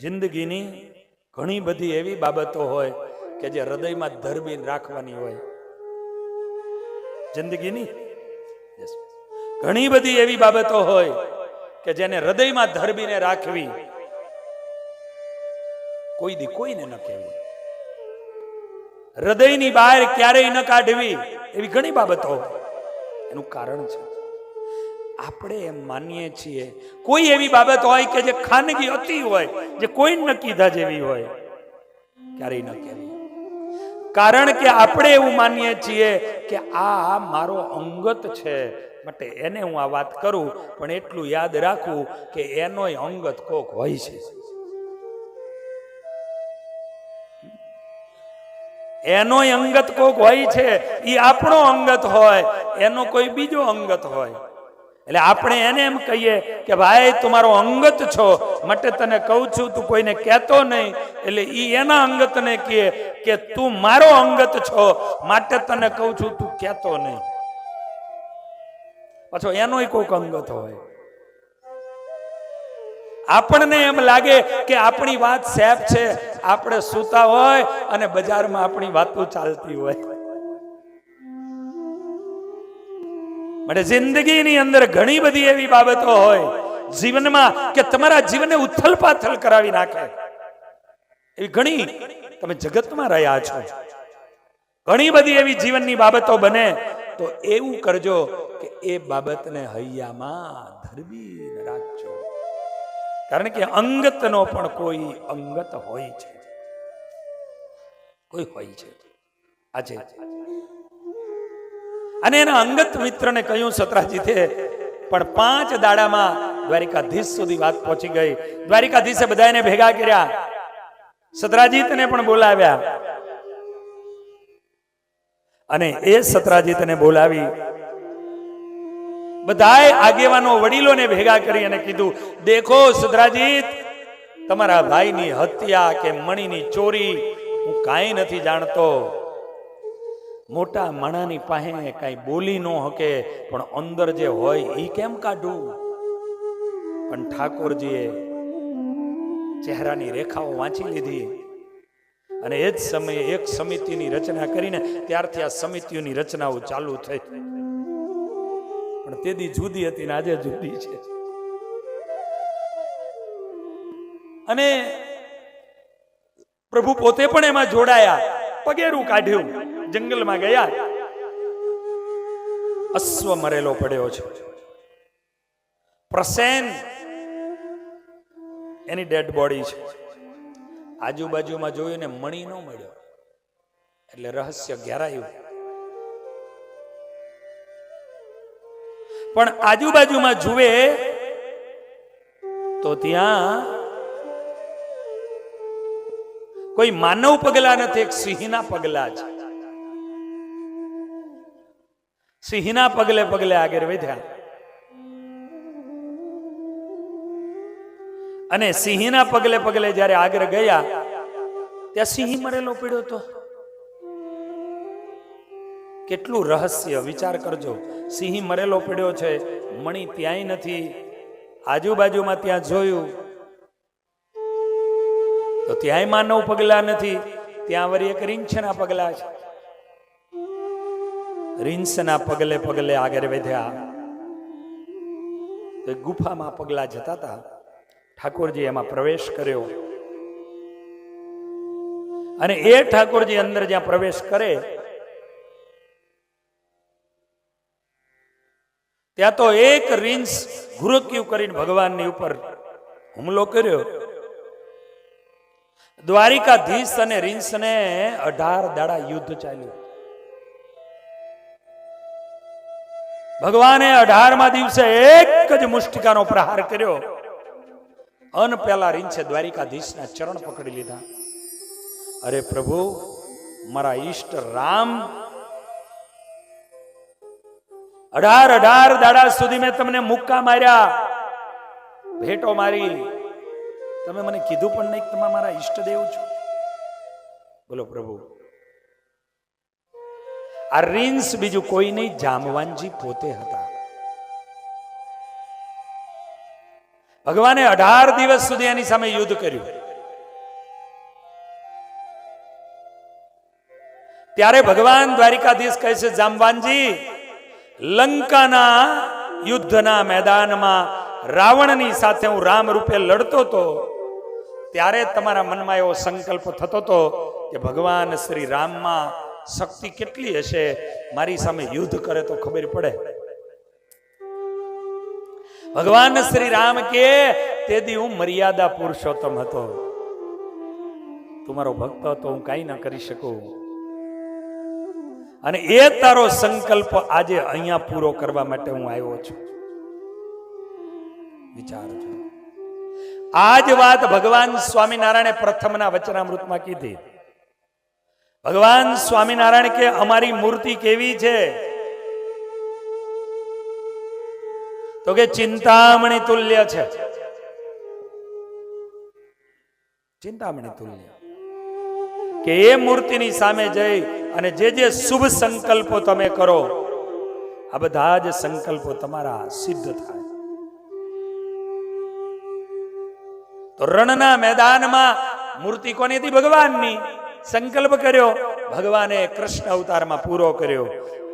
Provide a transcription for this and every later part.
જિંદગીની ઘણી બધી એવી બાબતો હોય કે જે હૃદયમાં ધરબીને રાખવાની હોય. જિંદગીની? ઘણી બધી એવી બાબતો હોય કે જેને હૃદયમાં ધરબીને રાખવી કોઈ દી કોઈને ન કહેવી. હૃદયની બહાર ક્યારેય ન કાઢવી એવી ઘણી બાબતો એનું કારણ છે. આપણે એમ માનીએ છીએ. કોઈ એવી બાબત હોય કે જે ખાનગી અતિ હોય, જે કોઈ ન કીધા જેવી હોય. ક્યારેય ન કહેવી. કારણ કે આપણે એવું માનીએ છીએ કે આ મારો અંગત છે. માટે એને હું આ વાત કરું, પણ એટલું યાદ રાખવું કે એનોય અંગત કોક હોય છે. એનોય અંગત કોક હોય છે. એ આપણો અંગત હોય, એનો કોઈ બીજો અંગત હોય. એટલે આપણે એને એમ કહીએ કે ભાઈ, તમારો અંગત છો. માટે તને કહું છું, તું કોઈને કહેતો નહીં. એટલે ઈ એના અંગતને કહે કે તું મારો અંગત છો. માટે તને કહું છું, તું કહેતો નહીં. પાછો એનો કોઈક અંગત હોય. આપણને એમ લાગે કે આપણી વાત સેફ છે. આપણે સૂતા હોય અને બજારમાં આપણી વાતો ચાલતી હોય. માટે જિંદગીની અંદર ઘણી બધી એવી બાબતો હોય, જીવનમાં કે તમારા જીવનને ઉથલ પાથલ કરાવી નાખે. એવી ઘણી તમે જગતમાં રહ્યા છો. ઘણી બધી એવી જીવનની બાબતો બને, તો એવું કરજો કે એ બાબતને હૈયામાં ધરવી રાખજો. કારણ કે અંગતનો પણ કોઈ અંગત હોય છે. કોઈ હોય છે. આજે અને એના અંગત મિત્રને કહ્યું સતરાજીતે પણ પાંચ દાડામાં દ્વારિકાધીશ સુધી વાત પહોંચી ગઈ. દ્વારિકાધીશે બધાને ભેગા કર્યા. સતરાજીતને પણ બોલાવ્યા. અને એ સતરાજીતને બોલાવી. બધાએ આગેવાનો વડીલોને ભેગા કરી અને કીધું, દેખો સતરાજીત, તમારા ભાઈની હત્યા કે મણીની ચોરી હું કાંઈ નથી જાણતો. મોટા માણાની પાસે કાંઈ બોલી ન હકે, પણ અંદર જે હોય એ કેમ કાઢું? પણ ઠાકોરજીએ ચહેરાની રેખાઓ વાંચી લીધી. અને એ જ સમયે એક સમિતિની રચના કરીને ત્યારથી આ સમિતિઓની રચનાઓ ચાલુ થઈ. પણ તે દી જુદી હતી ને આજે જુદી છે. અને પ્રભુ પોતે પણ એમાં જોડાયા, પગેરું કાઢ્યું. જંગલમાં ગયા. અશ્વ મરેલો પડ્યો છે. પ્રસેન એની ડેડ બોડી છે. આજુબાજુમાં જોયું ને મણી ન મળ્યો. એટલે રહસ્ય ઘેરાયું. પણ આજુબાજુમાં જુએ તો ત્યાં કોઈ માનવ પગલા નથી, એક સિંહના પગલા છે. સિંહના પગલે પગલે આગળ વધ્યા. અને સિંહના પગલે પગલે જ્યારે આગળ ગયા, ત્યાં સિંહ મરેલો પીડ્યો તો. કેટલું રહસ્ય, વિચાર કરજો. સિંહ મરેલો પીડ્યો છે, મણી ત્યાંય નથી, આજુબાજુમાં ત્યાં જોયું. તો ત્યાંય માનવ પગલા નથી, ત્યાં વરી એક રીંછના પગલા છે. રીંછના પગલે પગલે આગળ વધ્યા. ગુફામાં પગલા જતા હતા. ઠાકોરજી એમાં પ્રવેશ કર્યો. અને એ ઠાકોરજી અંદર જ્યાં પ્રવેશ કરે, ત્યાં તો એક રીંછ ઘુરક્યું કરીને ભગવાનની ઉપર હુમલો કર્યો. દ્વારિકાધીશ અને રીંછને અઢાર દાડા યુદ્ધ ચાલ્યું. ભગવાને અઢારમા દિવસે એક જ મુષ્ટિકાનો પ્રહાર કર્યો. અન પેલા રીંછે દ્વારિકાધીશના ચરણ પકડી લીધા. અરે પ્રભુ, મારા ઈષ્ટ રામ, અઢાર અઢાર દાડા સુધી મેં તમને મુક્કા માર્યા. ભેટો મારી. તમે મને કીધું પણ નહીં તમે મારા ઈષ્ટદેવ છો. બોલો પ્રભુ આ રીંસ બીજું કોઈ નહીં, જામવાનજી પોતે હતા. ભગવાને અઢાર દિવસ સુધી એની સામે યુદ્ધ કર્યું. ત્યારે ભગવાન દ્વારિકાધીશ કહે છે, જામવાનજી, લંકાના યુદ્ધના મેદાનમાં રાવણની સાથે હું રામ રૂપે લડતો હતો ત્યારે તમારા મનમાં એવો સંકલ્પ થતો હતો કે ભગવાન શ્રી રામમાં શક્તિ કેટલી હશે? મારી સામે યુદ્ધ કરે તો ખબર પડે. ભગવાન શ્રી રામ કે, તેથી હું મર્યાદા પુરુષોત્તમ હતો. તું મારો ભક્ત હતો, હું કાંઈ ના કરી શકું. અને એ તારો સંકલ્પ આજે અહીંયા પૂરો કરવા માટે હું આવ્યો છું. વિચારજો આ જ વાત ભગવાન સ્વામિનારાયણે પ્રથમના વચનામૃતમાં કીધી. ભગવાન સ્વામિનારાયણ કે અમારી મૂર્તિ કેવી છે? તો કે ચિંતામણી તુલ્ય છે. ચિંતામણી તુલ્ય. કે એ મૂર્તિની સામે જઈ અને જે જે શુભ સંકલ્પો તમે કરો, આ બધા જ સંકલ્પો તમારા સિદ્ધ થાય. તો રણના મેદાનમાં મૂર્તિ કોની હતી? ભગવાનની. સંકલ્પ કર્યો. ભગવાને કૃષ્ણ અવતારમાં પૂરો કર્યો.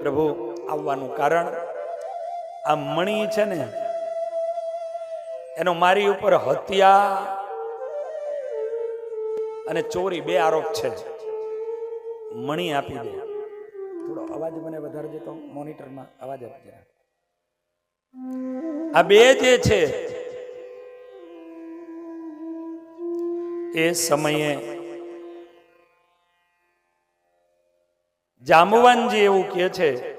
પ્રભુ, આવવાનું કારણ? આ મણી છે ને, એનો મારી ઉપર હત્યા અને ચોરી બે આરોપ છે મણી આપી દે. થોડો અવાજ મને વધારે તો મોનિટરમાં અવાજ આપી દે આ બે જે છે, એ સમયે જાંબુવાનજી એવું કહે છે,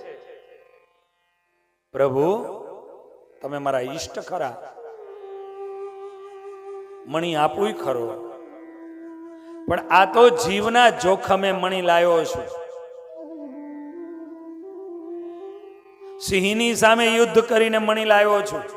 પ્રભુ, તમે મારા ઈષ્ટ ખરા. મણી આપું ખરો. પણ આ તો જીવના જોખમે મણી લાવ્યો છું. સિંહની સામે યુદ્ધ કરીને મણી લાવ્યો છું.